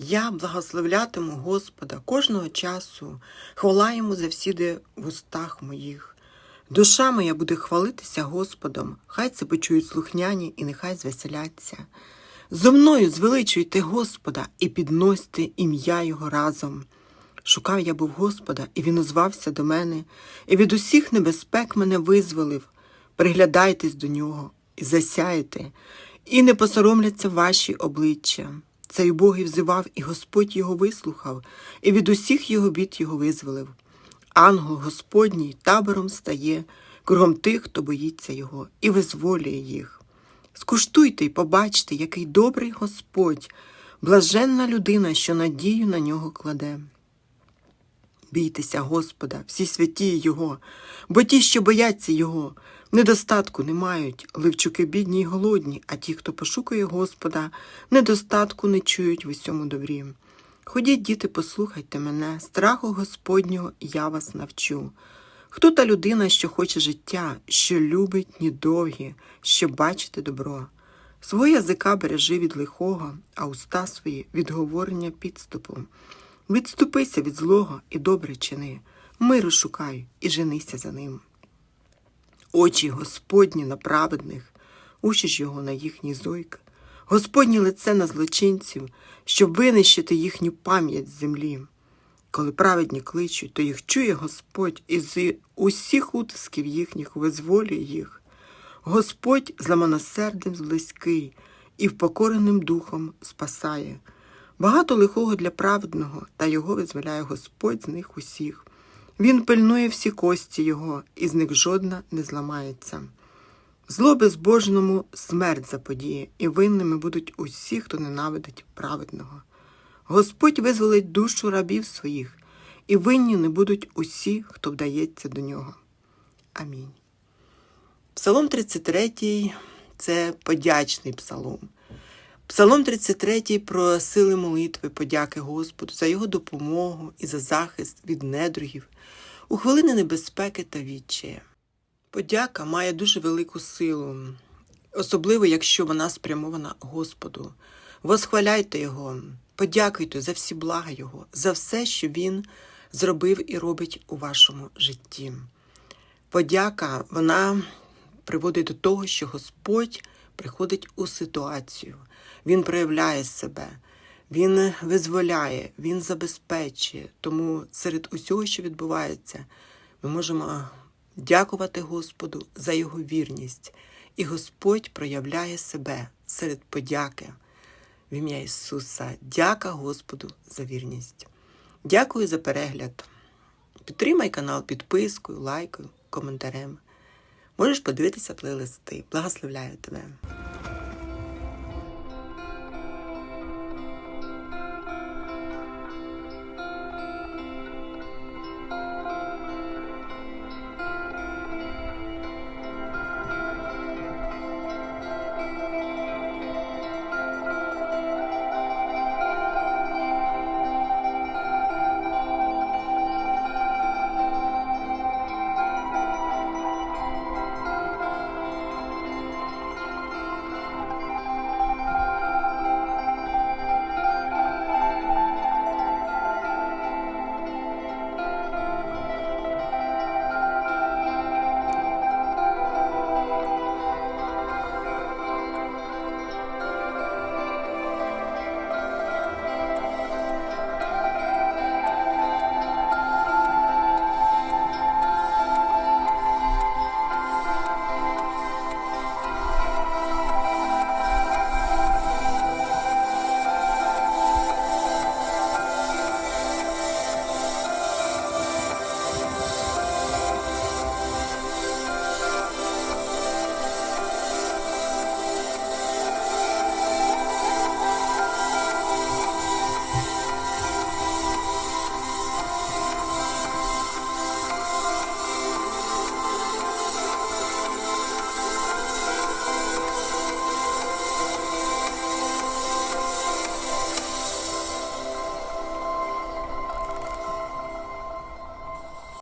Я благословлятиму Господа кожного часу, хвала йому завсіди в устах моїх. Душа моя буде хвалитися Господом, хай це почують слухняні і нехай звеселяться. Зо мною звеличуйте Господа і підносьте ім'я Його разом. Шукав я був Господа, і він озвався до мене, і від усіх небезпек мене визволив. Приглядайтесь до нього і засяєте, і не посоромляться ваші обличчя. Цей Бог і взивав, і Господь його вислухав, і від усіх його бід його визволив. Ангел Господній табором стає кругом тих, хто боїться його, і визволює їх. Скуштуйте й побачте, який добрий Господь, блаженна людина, що надію на нього кладе. Бійтеся Господа, всі святі Його, бо ті, що бояться Його, недостатку не мають, ливчуки бідні й голодні, а ті, хто пошукує Господа, недостатку не чують в усьому добрі. Ходіть, діти, послухайте мене, страху Господнього я вас навчу. Хто та людина, що хоче життя, що любить дні довгі, що бачити добро? Свого язика бережи від лихого, а уста свої від говорення підступу. Відступися від злого і добре чини, миру шукай і женися за ним. Очі Господні на праведних, уші його на їхній зойк, Господнє лице на злочинців, щоб винищити їхню пам'ять з землі. Коли праведні кличуть, то їх чує Господь і з усіх утисків їхніх визволює їх. Господь зламаносердим близький і впокореним духом спасає. Багато лихого для праведного, та його визволяє Господь з них усіх. Він пильнує всі кості його, і з них жодна не зламається. Зло безбожному смерть заподіє, і винними будуть усі, хто ненавидить праведного. Господь визволить душу рабів своїх, і винні не будуть усі, хто вдається до нього. Амінь. Псалом 33 це подячний псалом. Псалом 33 про сили молитви, подяки Господу за його допомогу і за захист від недругів у хвилини небезпеки та відчая. Подяка має дуже велику силу, особливо якщо вона спрямована Господу. Восхваляйте Його, подякуйте за всі блага Його, за все, що Він зробив і робить у вашому житті. Подяка вона приводить до того, що Господь приходить у ситуацію, Він проявляє себе, Він визволяє, Він забезпечує. Тому серед усього, що відбувається, ми можемо дякувати Господу за Його вірність, і Господь проявляє себе серед подяки. В ім'я Ісуса, дяка Господу за вірність. Дякую за перегляд. Підтримай канал підпискою, лайкою, коментарем. Можеш подивитися плейлисти. Благословляю тебе.